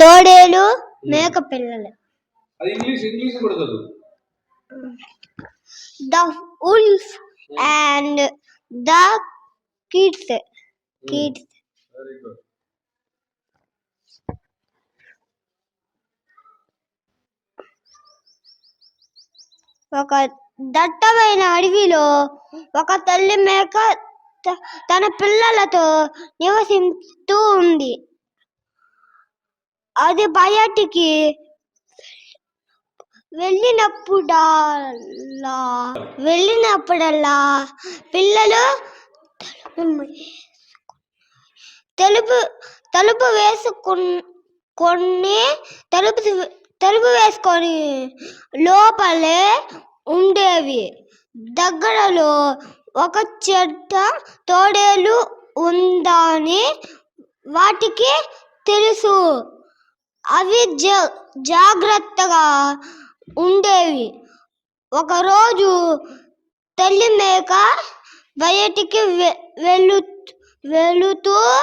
తోడేలు మేక పిల్లలు. అది ఇంగ్లీష్ ఇంగ్లీష్ కూడా చదువు the wolf and the kids kids very good ఒక దట్టమైన అడవిలో ఒక తల్లి మేక తన పిల్లలతో నివసిస్తూ ఉంది. అది బయటికి వెళ్ళినప్పుడల్లా వెళ్ళినప్పుడల్లా పిల్లలు తలుపు తలుపు వేసుకొని కొన్ని తలుపు తలుపు వేసుకొని లోపలే ఉండేవి. దగ్గరలో ఒక చెట్ట తోడేలు ఉందని వాటికి తెలుసు. అవి జా జాగ్రత్తగా ఉండేవి. ఒకరోజు తల్లి మేక బయటికి వె- వెళ్ళు వెళుతూ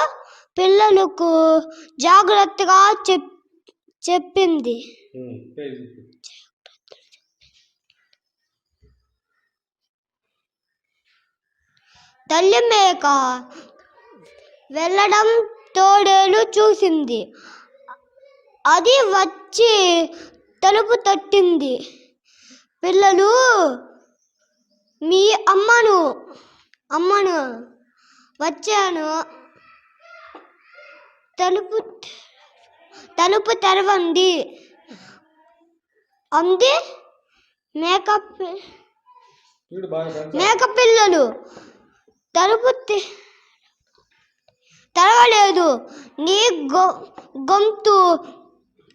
పిల్లలకు జాగ్రత్తగా చెప్ చెప్పింది. తల్లి మేక వెళ్ళడం తోడేలు చూసింది. అది వచ్చి తలుపు తట్టింది. పిల్లలు మీ అమ్మను అమ్మను వచ్చాను. తలుపు తలుపు తెరవండి అంది మేకప్. మేక పిల్లలు. తలుపు తెరవలేదు. నీ గొ గొంతు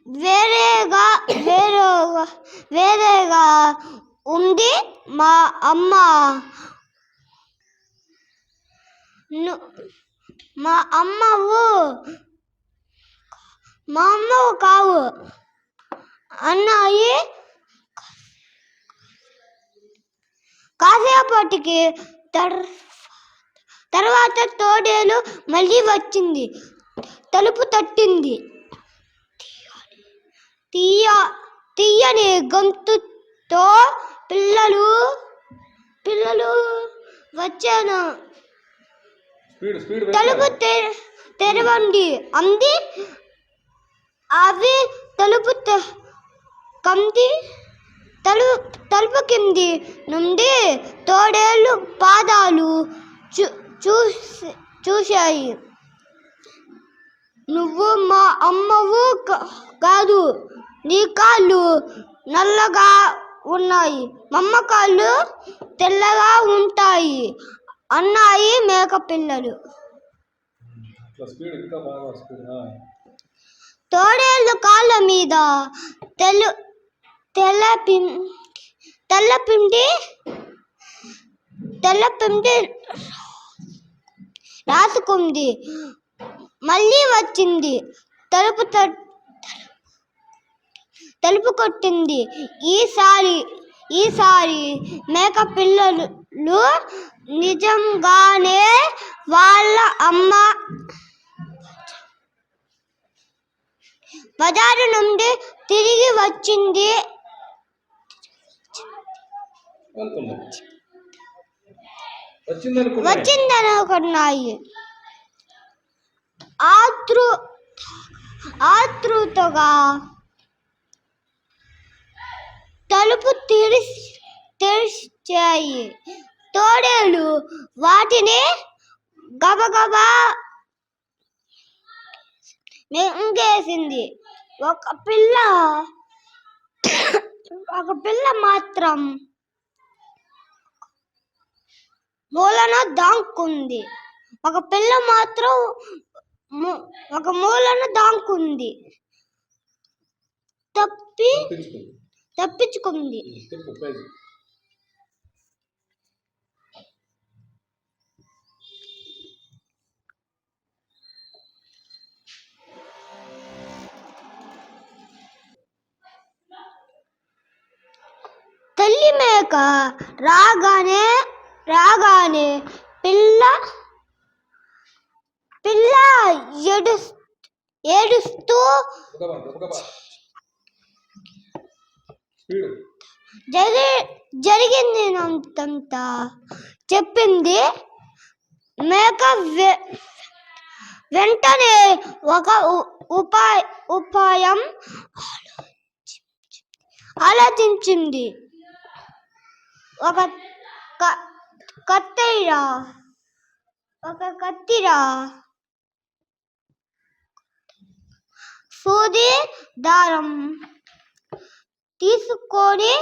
వేరేగా వేరేగా వేరేగా ఉంది మా అమ్మ. ను- మా అమ్మవు మా అమ్మవు కావు. అన్నాయి. కాసేపటికి తర్వాత తోడేలు మళ్ళీ వచ్చింది. తలుపు తట్టింది. తీయ తీయని గొంతుతో పిల్లలు పిల్లలు వచ్చాను. తలుపు తెరవండి. అంది. అవి తలుపు కంది. తలు తలుపు కింది నుండి తోడేళ్ళు పాదాలు చూ చూశాయి. నువ్వు మా అమ్మవు కాదు. నీ కాళ్ళు నల్లగా ఉన్నాయి మమ్మ కాళ్ళు తెల్లగా ఉంటాయి అన్నాయి మేక పిల్లలు. తోడేళ్ళు కాళ్ళ మీద తెల్లు తెల్ల తెల్ల పిండి తెల్ల పిండి రాసుకుంది. మళ్ళీ వచ్చింది. తలుపు తట్- తలుపు కొట్టింది. ఈసారి ఈసారి మేక పిల్లలు నిజంగానే వాళ్ళ అమ్మ బజారు నుండి తిరిగి వచ్చింది. వచ్చిందనుకున్నాయి. ఆతృ ఆతృతగా తలుపు తెరిచి తెరిచాయి. తోడేలు వాటిని గబగబా మింగేసింది. ఒక పిల్ల ఒక పిల్ల మాత్రం మూలన దాంకుంది. ఒక పిల్ల మాత్రం ఒక మూలన దాంకుంది. తప్పి తప్పించుకుంది. తల్లి మేక రాగానే రాగానే పిల్ల పిల్ల ఏడుస్తూ ఏడుస్తూ జరి జరిగింది అంతంతా. చెప్పింది మేక వెంటనే ఒక ఉపాయ ఉపాయం ఆలోచించింది. ఒక కత్తిరా ఒక కత్తిరా సూది దారం తీసుకొని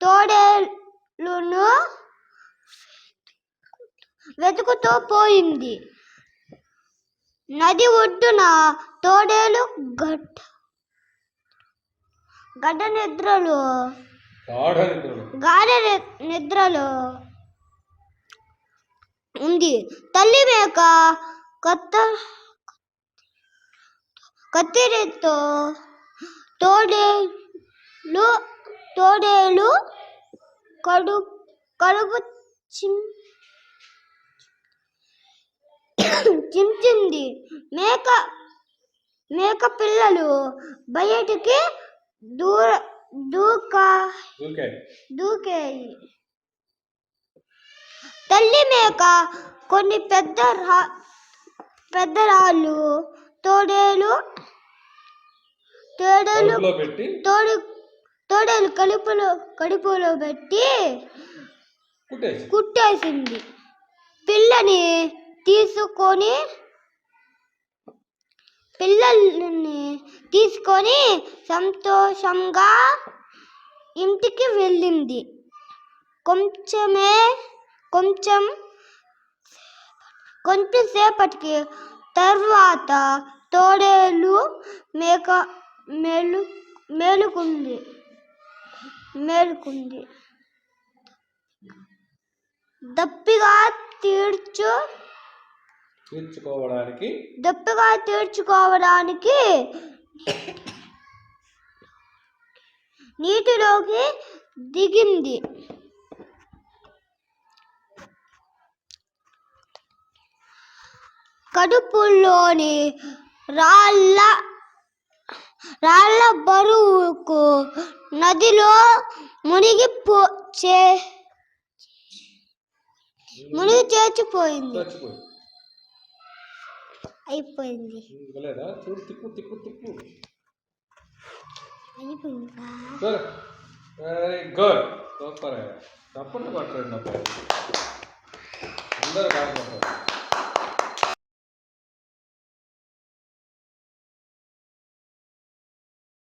తోడేలును వెతుకుతూ పోయింది. నది ఒడ్డున తోడేలు గడ్డ గడ్డ నిద్రలు గాఢ నిద్రలు. ఉంది. తల్లి మేక కొత్త కత్తిరితో తోడేలు తోడేలు కడు కడుపు చిం చించింది మేక మేక పిల్లలు బయటికి దూర దూకా దూకేయి. తల్లి మేక కొన్ని పెద్ద రా పెద్ద రాళ్ళు తోడేలు తోడేలు తోడు తోడేలు కడుపులో కడుపులో పెట్టి కుట్టేసి. కుట్టేసింది. పిల్లని తీసుకొని పిల్లల్ని తీసుకొని సంతోషంగా ఇంటికి వెళ్ళింది. కొంచెమే కొంచెం కొంచెంసేపటికి తర్వాత తోడేలు మేక మేలు మేలుకుంది. మేలుకుంది. దప్పిగా తీర్చు తీర్చుకోవడానికి దప్పిగా తీర్చుకోవడానికి నీటిలోకి దిగింది. కడుపులోని రాళ్ళ రాళ్ళ బరువుకు నదిలో మునిగి పో చే మునిగి చేర్చిపోయింది అయిపోయింది. చూడు తిప్పు తిప్పు తిప్పు. వెరీ గుడ్ సూపర్ అందరూ కొట్టారు